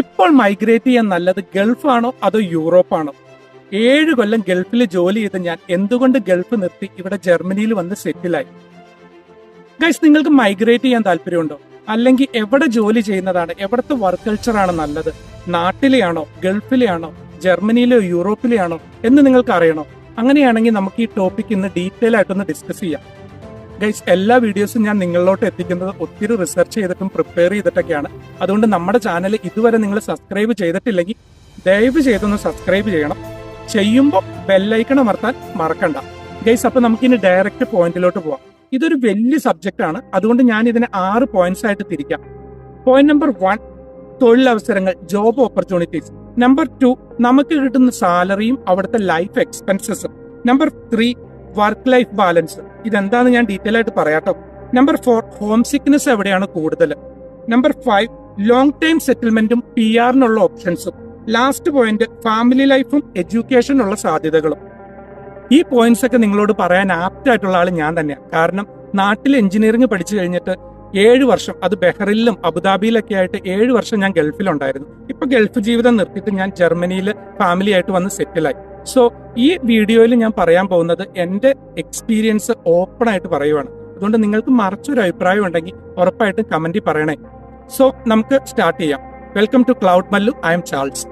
ഇപ്പോൾ മൈഗ്രേറ്റ് ചെയ്യാൻ നല്ലത് ഗൾഫാണോ അതോ യൂറോപ്പാണോ ഏഴ് കൊല്ലം ഗൾഫിൽ ജോലി ചെയ്ത് ഞാൻ എന്തുകൊണ്ട് ഗൾഫ് നിർത്തി ഇവിടെ ജർമ്മനിയിൽ വന്ന് സെറ്റിലായി ഗൈസ് നിങ്ങൾക്ക് മൈഗ്രേറ്റ് ചെയ്യാൻ താല്പര്യമുണ്ടോ? അല്ലെങ്കിൽ എവിടെ ജോലി ചെയ്യുന്നതാണ്? എവിടുത്തെ വർക്ക് കൾച്ചറാണ് നല്ലത്? നാട്ടിലെയാണോ ഗൾഫിലെയാണോ ജർമ്മനിയിലോ യൂറോപ്പിലെയാണോ എന്ന് നിങ്ങൾക്ക് അറിയണോ അങ്ങനെയാണെങ്കിൽ നമുക്ക് ഈ ടോപ്പിക് ഇന്ന് ഡീറ്റെയിൽ ആയിട്ടൊന്ന് ഡിസ്കസ് ചെയ്യാം. ഗൈസ് എല്ലാ വീഡിയോസും ഞാൻ നിങ്ങളിലോട്ട് എത്തിക്കുന്നത് ഒത്തിരി റിസർച്ച് ചെയ്തിട്ടും പ്രിപ്പയർ ചെയ്തിട്ടൊക്കെയാണ്. അതുകൊണ്ട് നമ്മുടെ ചാനൽ ഇതുവരെ നിങ്ങൾ സബ്സ്ക്രൈബ് ചെയ്തിട്ടില്ലെങ്കിൽ ദയവ് ചെയ്തൊന്ന് സബ്സ്ക്രൈബ് ചെയ്യണം. ചെയ്യുമ്പോൾ ബെല്ലൈക്കൺ അമർത്താൻ മറക്കണ്ട. ഗൈസ് അപ്പൊ നമുക്കിനി ഡയറക്റ്റ് പോയിന്റിലോട്ട് പോവാം. ഇതൊരു വലിയ സബ്ജക്റ്റ് ആണ്. അതുകൊണ്ട് ഞാൻ ഇതിനെ ആറ് പോയിന്റ്സ് ആയിട്ട് തിരിക്കാം. പോയിന്റ് നമ്പർ വൺ തൊഴിലവസരങ്ങൾ ജോബ് ഓപ്പർച്യൂണിറ്റീസ് നമ്പർ ടു നമുക്ക് കിട്ടുന്ന സാലറിയും അവിടുത്തെ life എക്സ്പെൻസസും number three work life balance ഇതെന്താന്ന് ഞാൻ ഡീറ്റെയിൽ ആയിട്ട് പറയാട്ടോ. നമ്പർ ഫോർ ഹോം സിക്നെസ് എവിടെയാണ് കൂടുതൽ നമ്പർ ഫൈവ് ലോങ് ടൈം സെറ്റിൽമെന്റും പി ആറിനുള്ള ഓപ്ഷൻസും ലാസ്റ്റ് പോയിന്റ് ഫാമിലി ലൈഫും എഡ്യൂക്കേഷനുള്ള സാധ്യതകളും. ഈ പോയിന്റ്സ് ഒക്കെ നിങ്ങളോട് പറയാൻ ആപ്റ്റ് ആയിട്ടുള്ള ആൾ ഞാൻ തന്നെയാണ്. കാരണം നാട്ടിൽ എഞ്ചിനീയറിംഗ് പഠിച്ചു കഴിഞ്ഞിട്ട് ഏഴ് വർഷം അത് ബെഹ്റിലും അബുദാബിയിലൊക്കെ ആയിട്ട് ഏഴ് വർഷം ഞാൻ ഗൾഫിലുണ്ടായിരുന്നു. ഇപ്പൊ ഗൾഫ് ജീവിതം നിർത്തിയിട്ട് ഞാൻ ജർമ്മനിയിൽ ഫാമിലി ആയിട്ട് വന്ന് സെറ്റിലായി സോ ഈ വീഡിയോയിൽ ഞാൻ പറയാൻ പോകുന്നത് എന്റെ എക്സ്പീരിയൻസ് ഓപ്പൺ ആയിട്ട് പറയുവാണ്. അതുകൊണ്ട് നിങ്ങൾക്ക് മറിച്ചൊരു അഭിപ്രായം ഉണ്ടെങ്കിൽ ഉറപ്പായിട്ടും കമന്റിൽ പറയണേ. സോ നമുക്ക് സ്റ്റാർട്ട് ചെയ്യാം. Welcome to cloud Mallu I am Charles